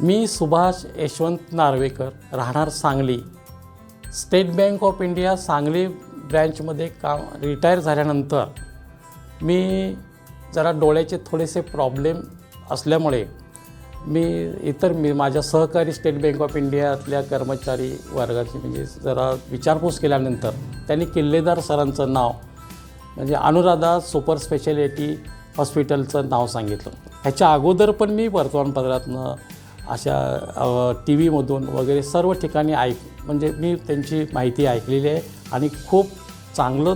मी सुभाष यशवंत नार्वेकर राहणार Sangli. State Bank of India Sangli ब्रँचमध्ये काम रिटायर झाल्यानंतर मी जरा डोळ्याचे थोडेसे प्रॉब्लेम असल्यामुळे मी इतर मी माझ्या सहकारी स्टेट बँक ऑफ इंडियातल्या कर्मचारी वर्गाची म्हणजे जरा विचारपूस केल्यानंतर त्यांनी किल्लेदार सरांचं नाव म्हणजे अनुराधा सुपर स्पेशालिटी हॉस्पिटलचं नाव सांगितलं. ह्याच्या अगोदर पण मी वर्तमानपत्रातनं अशा टी व्हीमधून वगैरे सर्व ठिकाणी ऐक म्हणजे मी त्यांची माहिती ऐकलेली आहे आणि खूप चांगलं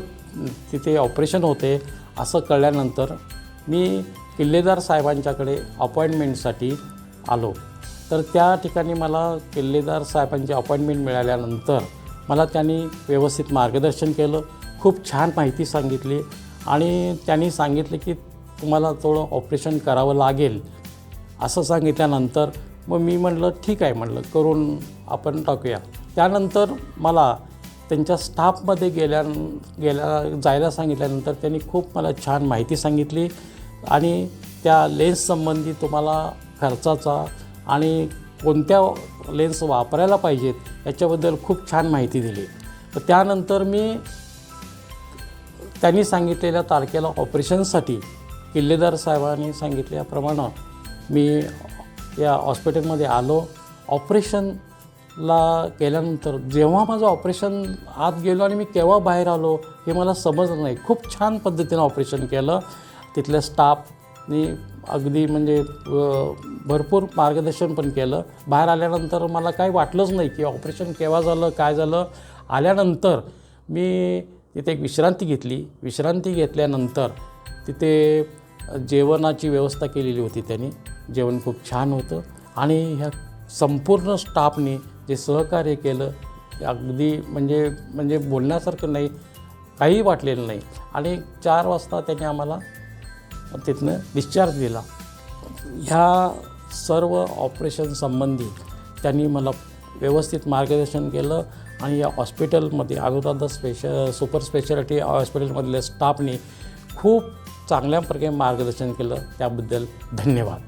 तिथे ऑपरेशन होते असं कळल्यानंतर मी किल्लेदार साहेबांच्याकडे अपॉइंटमेंटसाठी आलो. तर त्या ठिकाणी मला किल्लेदार साहेबांची अपॉइंटमेंट मिळाल्यानंतर मला त्यांनी व्यवस्थित मार्गदर्शन केलं खूप छान माहिती सांगितली आणि त्यांनी सांगितले की तुम्हाला थोडं ऑपरेशन करावं लागेल असं सांगितल्यानंतर मग मी म्हटलं ठीक आहे म्हटलं करून आपण टाकूया. त्यानंतर मला त्यांच्या स्टाफमध्ये गेल्या गेल्या जायला सांगितल्यानंतर त्यांनी खूप मला छान माहिती सांगितली आणि त्या लेन्ससंबंधी तुम्हाला खर्चाचा आणि कोणत्या लेन्स वापरायला पाहिजेत याच्याबद्दल खूप छान माहिती दिली. तर त्यानंतर मी त्यांनी सांगितलेल्या तारखेला ऑपरेशनसाठी किल्लेदार साहेबांनी सांगितल्याप्रमाणे मी या हॉस्पिटलमध्ये आलो. ऑपरेशनला केल्यानंतर जेव्हा माझं ऑपरेशन आत गेलो आणि मी केव्हा बाहेर आलो हे मला समजलं नाही. खूप छान पद्धतीनं ऑपरेशन केलं. तिथल्या स्टाफनी अगदी म्हणजे भरपूर मार्गदर्शन पण केलं. बाहेर आल्यानंतर मला काही वाटलंच नाही की ऑपरेशन केव्हा झालं काय झालं. आल्यानंतर मी तिथे एक विश्रांती घेतली. विश्रांती घेतल्यानंतर तिथे जेवणाची व्यवस्था केलेली होती त्यांनी. जेवण खूप छान होतं. आणि ह्या संपूर्ण स्टाफने जे सहकार्य केलं अगदी म्हणजे म्हणजे बोलण्यासारखं नाही काही वाटलेलं नाही. आणि चार वाजता त्यांनी आम्हाला तिथनं डिस्चार्ज दिला. ह्या सर्व ऑपरेशन संबंधी त्यांनी मला व्यवस्थित मार्गदर्शन केलं आणि या हॉस्पिटलमध्ये अनुराधा स्पेश सुपर स्पेशालिटी हॉस्पिटलमधल्या स्टाफने खूप चांगल्या प्रकारे मार्गदर्शन केलं. त्याबद्दल धन्यवाद.